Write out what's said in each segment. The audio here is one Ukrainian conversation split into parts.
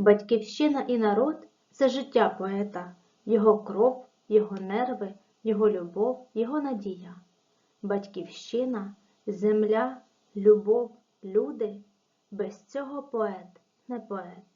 Батьківщина і народ це життя поета, його кров, його нерви, його любов, його надія. Батьківщина, земля, любов, люди без цього поет не поет.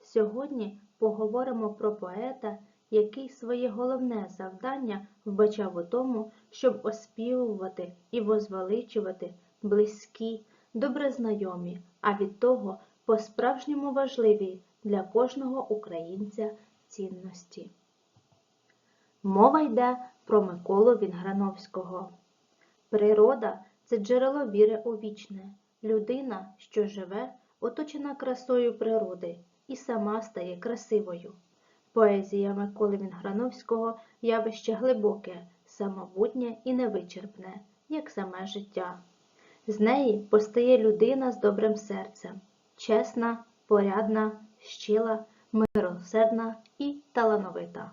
Сьогодні поговоримо про поета, який своє головне завдання вбачав у тому, щоб оспівувати і возвеличувати близькі, добре знайомі, а від того по-справжньому важливі для кожного українця цінності. Мова йде про Миколу Вінграновського. Природа це джерело віри у вічне. Людина, що живе, оточена красою природи і сама стає красивою. Поезія Миколи Вінграновського явище глибоке, самобутнє і невичерпне, як саме життя. З неї постає людина з добрим серцем, чесна, порядна, щила, миросердна і талановита.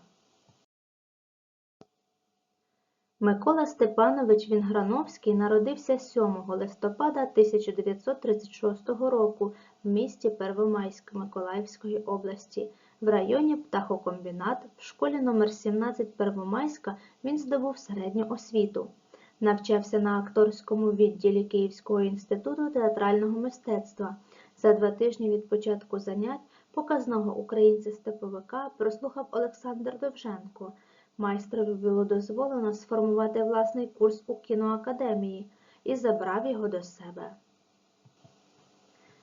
Микола Степанович Вінграновський народився 7 листопада 1936 року в місті Первомайськ Миколаївської області. В районі Птахокомбінат в школі номер 17 Первомайська він здобув середню освіту. Навчався на акторському відділі Київського інституту театрального мистецтва. За два тижні від початку занять показного українця-степовика прослухав Олександр Довженко. Майстрові було дозволено сформувати власний курс у кіноакадемії і забрав його до себе.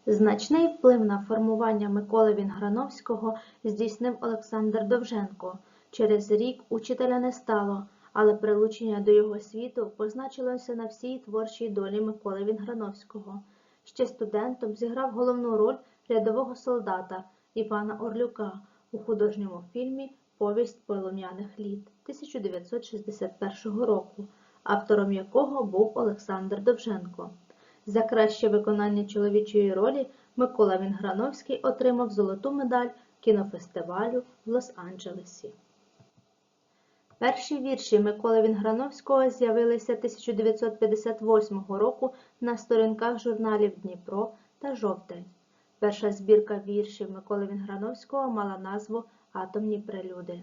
Значний вплив на формування Миколи Вінграновського здійснив Олександр Довженко. Через рік учителя не стало, але прилучення до його світу позначилося на всій творчій долі Миколи Вінграновського. Ще студентом зіграв головну роль рядового солдата Івана Орлюка у художньому фільмі Повість полум'яних літ 1961 року, автором якого був Олександр Довженко. За краще виконання чоловічої ролі Микола Вінграновський отримав золоту медаль кінофестивалю в Лос-Анджелесі. Перші вірші Миколи Вінграновського з'явилися 1958 року на сторінках журналів Дніпро та Жовтень. Перша збірка віршів Миколи Вінграновського мала назву Атомні прелюди.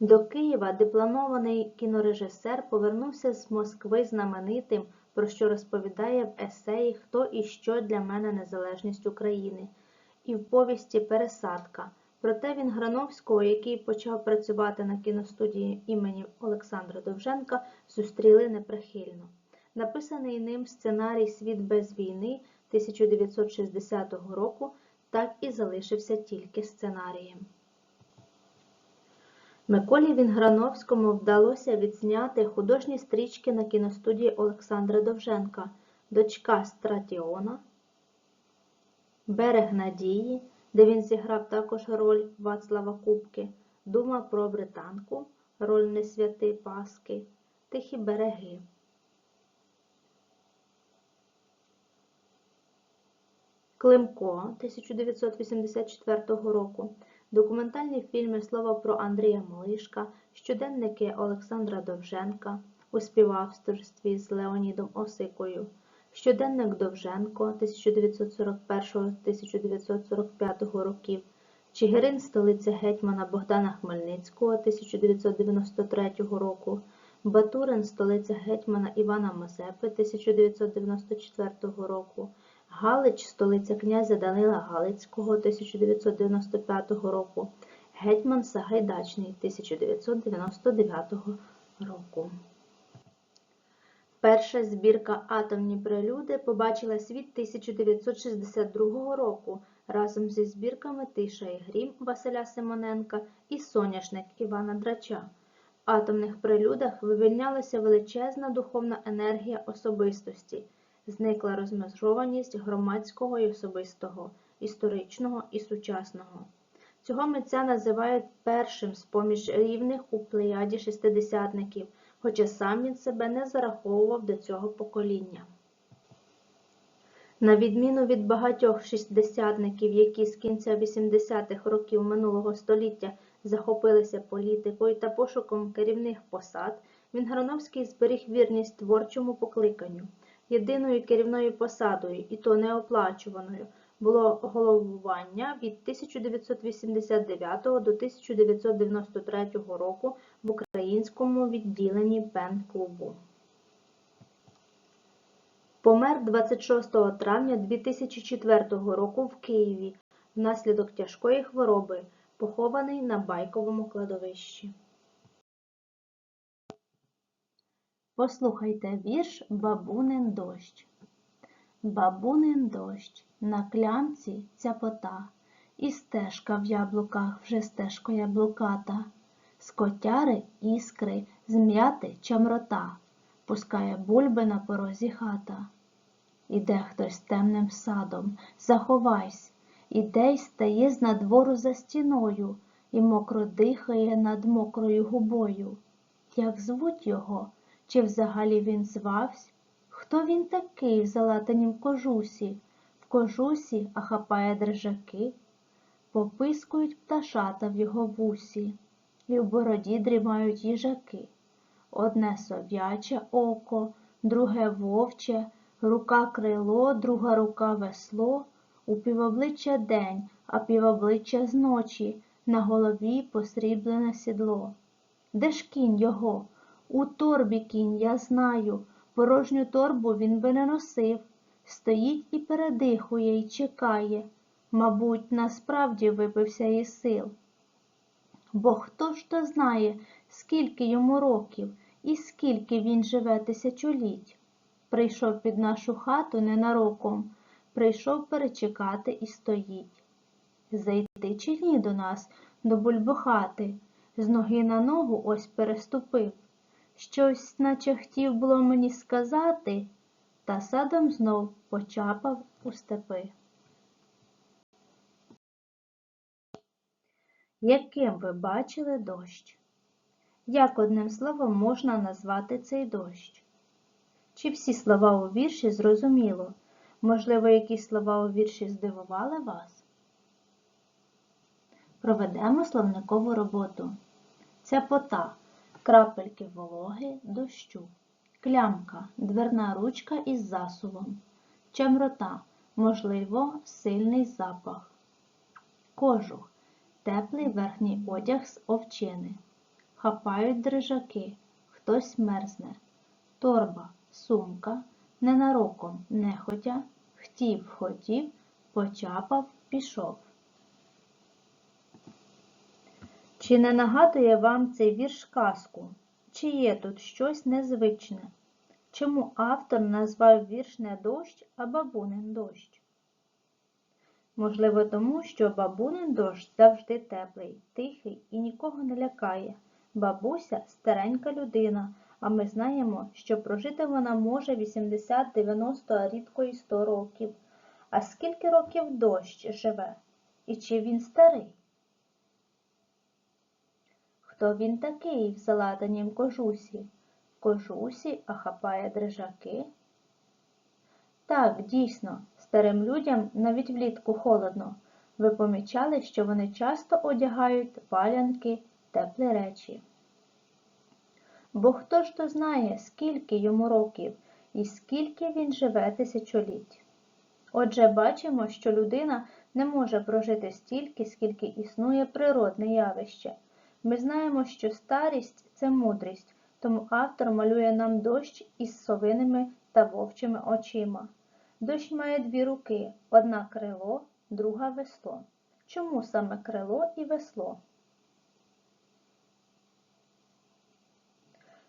До Києва дипломований кінорежисер повернувся з Москви знаменитим, про що розповідає в есеї Хто і що для мене незалежність України і в повісті Пересадка. Проте Вінграновського, який почав працювати на кіностудії імені Олександра Довженка, зустріли неприхильно. Написаний ним сценарій Світ без війни 1960 року так і залишився тільки сценарієм. Миколі Вінграновському вдалося відзняти художні стрічки на кіностудії Олександра Довженка Дочка Стратіона, Берег Надії, де він зіграв також роль Вацлава Кубки, Дума про британку, роль Несвяти Паски, Тихі береги. Климко 1984 року, документальні фільми Слово про Андрія Малишка, щоденники Олександра Довженка у співавторстві з Леонідом Осикою, щоденник Довженко 1941-1945 років, Чигирин столиця гетьмана Богдана Хмельницького 1993 року, Батурин столиця гетьмана Івана Мазепи 1994 року. Галич, столиця князя Данила Галицького 1995 року, гетьман Сагайдачний 1999 року. Перша збірка Атомні прелюди побачила світ 1962 року разом зі збірками Тиша і Грім Василя Симоненка і Соняшник Івана Драча. В атомних прелюдах вивільнялася величезна духовна енергія особистості зникла розмежованість громадського і особистого, історичного і сучасного. Цього митця називають першим з-поміж рівних у плеяді шестидесятників, хоча сам він себе не зараховував до цього покоління. На відміну від багатьох шістдесятників, які з кінця 80-х років минулого століття захопилися політикою та пошуком керівних посад, Вінграновський зберіг вірність творчому покликанню єдиною керівною посадою, і то неоплачуваною, було головування від 1989 до 1993 року в українському відділенні пен-клубу. Помер 26 травня 2004 року в Києві внаслідок тяжкої хвороби, похований на Байковому кладовищі. Послухайте вірш Бабунин дощ. Бабунин дощ, на клямці цяпота, і стежка в яблуках вже стежка яблуката, з котяри іскри, зм'яти чамрота, пускає бульби на порозі хата. Іде хтось темним садом, заховайсь, іде й стає з надвору за стіною, і мокро дихає над мокрою губою. Як звуть його, чи взагалі він звавсь? Хто він такий в залатанім кожусі? Кожусі, а хапає дрижаки, попискують пташата в його вусі, і в бороді дрімають їжаки. Одне сов'яче око, друге вовче, рука крило, друга рука весло, у півобличчя день, а півобличчя зночі, на голові посріблене сідло. Де ж кінь його? У торбі кінь, я знаю, порожню торбу він би не носив. Стоїть і передихує, і чекає. Мабуть, насправді випився із сил. Бо хто ж то знає, скільки йому років і скільки він живе тисячоліть. Прийшов під нашу хату ненароком, прийшов перечекати і стоїть. Зайти чи ні до нас, до бульбохати, з ноги на ногу ось переступив. Щось, наче хотів було мені сказати, та садом знов почапав у степи. Яким ви бачили дощ? Як одним словом можна назвати цей дощ? Чи всі слова у вірші зрозуміло? Можливо, якісь слова у вірші здивували вас? Проведемо словникову роботу. Цяпота крапельки вологи дощу, клямка, дверна ручка із засувом, чемрота, можливо, сильний запах, кожух, теплий верхній одяг з овчини, хапають дрижаки, хтось мерзне, торба, сумка, ненароком, нехотя, хтів, хотів, почапав, пішов. Чи не нагадує вам цей вірш казку? Чи є тут щось незвичне? Чому автор назвав вірш не дощ, а бабунин дощ? Можливо, тому, що бабунин дощ завжди теплий, тихий і нікого не лякає. Бабуся старенька людина, а ми знаємо, що прожити вона може 80, 90, а рідко і 100 років. А скільки років дощ живе? І чи він старий? Хто він такий в залатанім кожусі? Кожусі, а хапає дрижаки? Так, дійсно, старим людям навіть влітку холодно. Ви помічали, що вони часто одягають валянки, теплі речі. Бо хто ж то знає, скільки йому років і скільки він живе тисячоліть? Отже, бачимо, що людина не може прожити стільки, скільки існує природне явище. Ми знаємо, що старість це мудрість, тому автор малює нам дощ із совиними та вовчими очима. Дощ має дві руки, одна крило, друга весло. Чому саме крило і весло?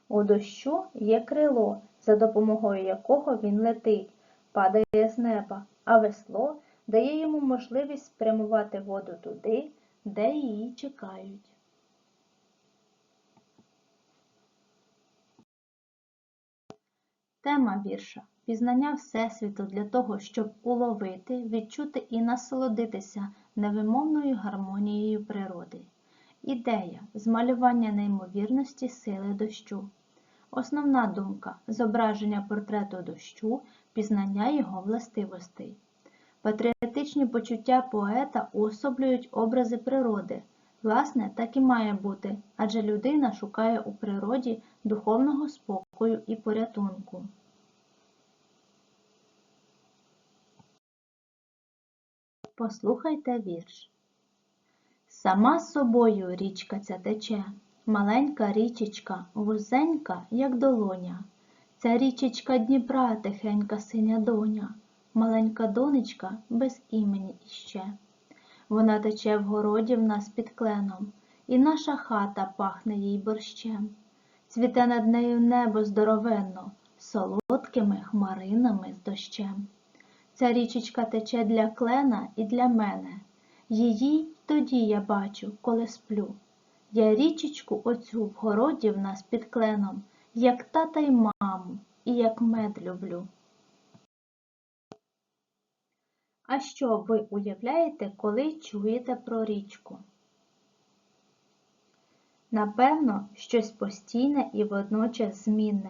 У дощу є крило, за допомогою якого він летить, падає з неба, а весло дає йому можливість спрямувати воду туди, де її чекають. Тема вірша пізнання Всесвіту для того, щоб уловити, відчути і насолодитися невимовною гармонією природи. Ідея змалювання неймовірності сили дощу. Основна думка зображення портрету дощу, пізнання його властивостей. Патріотичні почуття поета уособлюють образи природи. Власне, так і має бути, адже людина шукає у природі духовного спокою і порятунку. Послухайте вірш. Сама собою річка ця тече, маленька річечка, вузенька, як долоня. Ця річечка Дніпра, тихенька синя доня, маленька донечка без імені іще. Вона тече в городі в нас під кленом, і наша хата пахне їй борщем. Цвіте над нею небо здоровенно, солодкими хмаринами з дощем. Ця річечка тече для клена і для мене. Її тоді я бачу, коли сплю. Я річечку оцю в городі в нас під кленом, як тата й маму, і як мед люблю. А що ви уявляєте, коли чуєте про річку? Напевно, щось постійне і водночас змінне.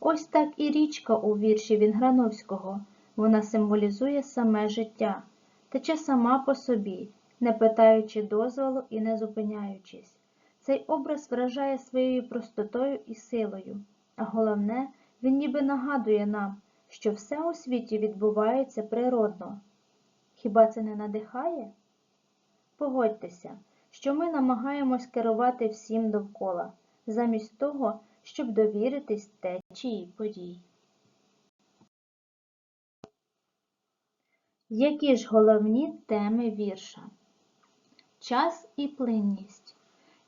Ось так і річка у вірші Вінграновського. Вона символізує саме життя, тече сама по собі, не питаючи дозволу і не зупиняючись. Цей образ вражає своєю простотою і силою, а головне, він ніби нагадує нам, що все у світі відбувається природно. Хіба це не надихає? Погодьтеся, що ми намагаємось керувати всім довкола, замість того, щоб довіритись течії подій. Які ж головні теми вірша? Час і плинність.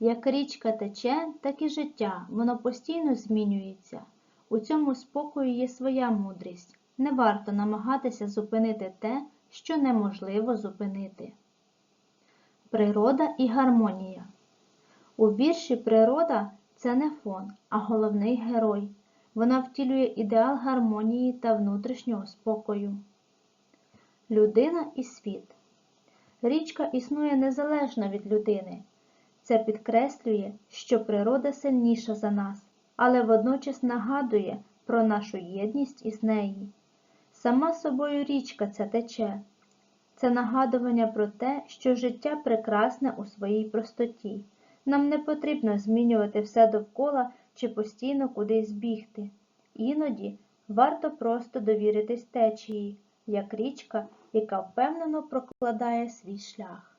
Як річка тече, так і життя, воно постійно змінюється. У цьому спокою є своя мудрість. Не варто намагатися зупинити те, що неможливо зупинити. Природа і гармонія. У вірші природа це не фон, а головний герой. Вона втілює ідеал гармонії та внутрішнього спокою. Людина і світ. Річка існує незалежно від людини. Це підкреслює, що природа сильніша за нас, але водночас нагадує про нашу єдність із нею. Сама собою річка ця тече. Це нагадування про те, що життя прекрасне у своїй простоті. Нам не потрібно змінювати все довкола чи постійно кудись бігти. Іноді варто просто довіритись течії, як річка, яка впевнено прокладає свій шлях.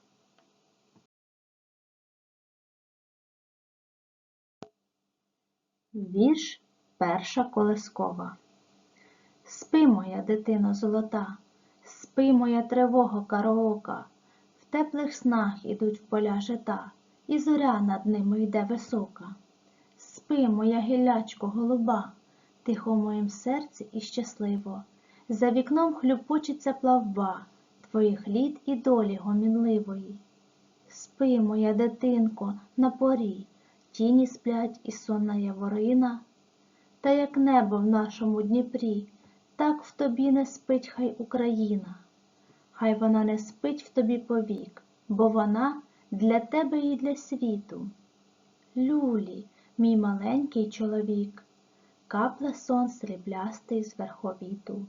Вірш перша колескова. Спи, моя дитино золота, спи, моя тривога кароока, в теплих снах ідуть в поля жита, і зоря над ними йде висока. Спи, моя гіллячко голуба, тихо в моїм серці і щасливо. За вікном хлюпочеться плавба твоїх літ і долі гомінливої. Спи, моя дитинко, на порі, тіні сплять і сонна яворина, та як небо в нашому Дніпрі, так в тобі не спить хай Україна. Хай вона не спить в тобі повік, бо вона для тебе і для світу. Люлі, мій маленький чоловік, капле сон сріблястий з верховіту.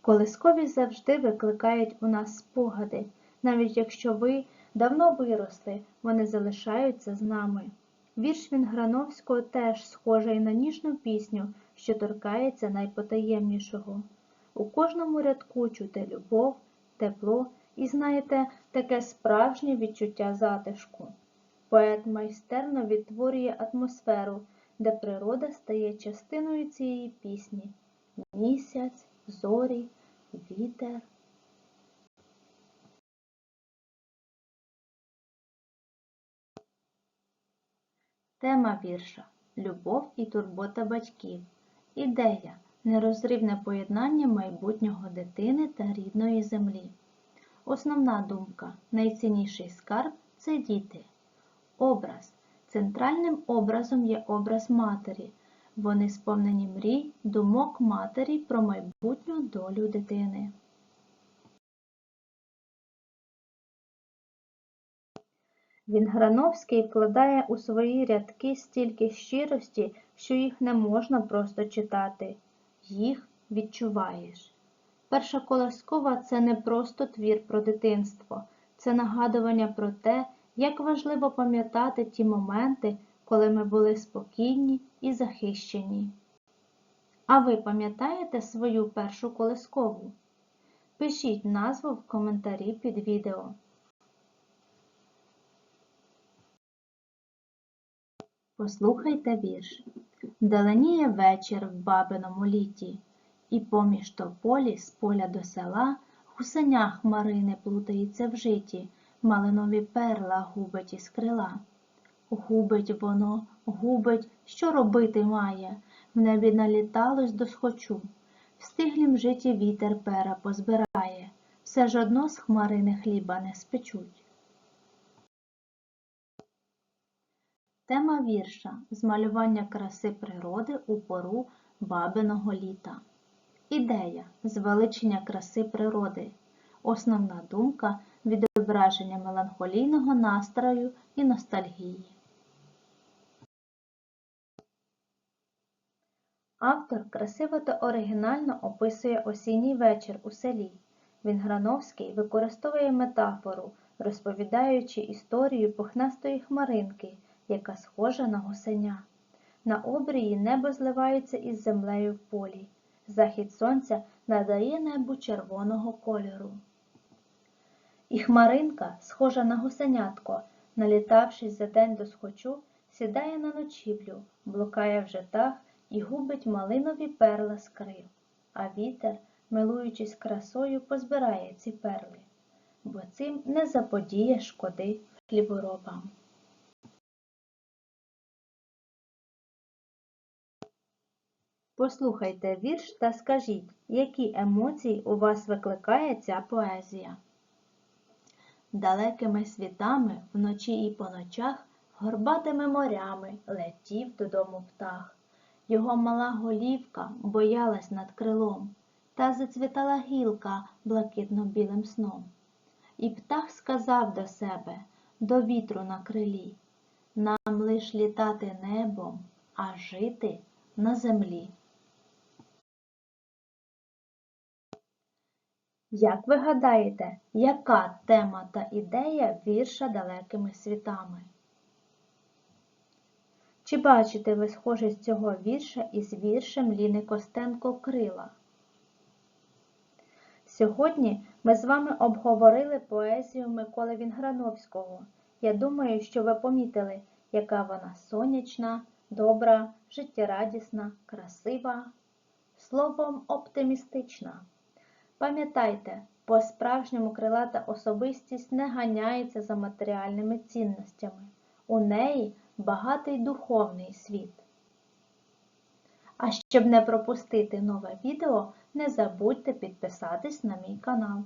Колискові завжди викликають у нас спогади, навіть якщо ви давно виросли, вони залишаються з нами. Вірш Вінграновського теж схожий на ніжну пісню, що торкається найпотаємнішого. У кожному рядку чути любов, тепло і, знаєте, таке справжнє відчуття затишку. Поет майстерно відтворює атмосферу, де природа стає частиною цієї пісні місяць, зорі, вітер. Тема вірша Любов і турбота батьків. Ідея нерозривне поєднання майбутнього дитини та рідної землі. Основна думка найцінніший скарб це діти. Образ. Центральним образом є образ матері. Вони сповнені мрій, думок матері про майбутню долю дитини. Вінграновський вкладає у свої рядки стільки щирості, що їх не можна просто читати. Їх відчуваєш. Перша колоскова це не просто твір про дитинство, це нагадування про те, як важливо пам'ятати ті моменти, коли ми були спокійні і захищені. А ви пам'ятаєте свою першу колискову? Пишіть назву в коментарі під відео. Послухайте вірш. Даленіє вечір в бабиному літі, і поміж тополі з поля до села гусеня хмарини плутається в житі, малинові перла губить із крила. Губить воно, губить, що робити має, в небі наліталось досхочу. В стиглім житі вітер пера позбирає, все ж одно з хмарини хліба не спечуть. Тема вірша змалювання краси природи у пору бабиного літа. Ідея звеличення краси природи. Основна думка відображення меланхолійного настрою і ностальгії. Автор красиво та оригінально описує осінній вечір у селі. Вінграновський використовує метафору, розповідаючи історію пухнастої хмаринки, яка схожа на гусеня. На обрії небо зливається із землею в полі. Захід сонця надає небу червоного кольору. І хмаринка, схожа на гусенятко, налітавшись за день до схочу, сідає на ночівлю, блукає в житах і губить малинові перла з крил. А вітер, милуючись красою, позбирає ці перли, бо цим не заподіє шкоди хліборобам. Послухайте вірш та скажіть, які емоції у вас викликає ця поезія. Далекими світами вночі і по ночах горбатими морями летів додому птах. Його мала голівка боялась над крилом, та зацвітала гілка блакитно-білим сном. І птах сказав до себе, до вітру на крилі, нам лиш літати небом, а жити на землі. Як ви гадаєте, яка тема та ідея вірша далекими світами? Чи бачите ви схожість цього вірша із віршем Ліни Костенко Крила? Сьогодні ми з вами обговорили поезію Миколи Вінграновського. Я думаю, що ви помітили, яка вона сонячна, добра, життєрадісна, красива, словом оптимістична. Пам'ятайте, по-справжньому крилата особистість не ганяється за матеріальними цінностями. У неї багатий духовний світ. А щоб не пропустити нове відео, не забудьте підписатись на мій канал.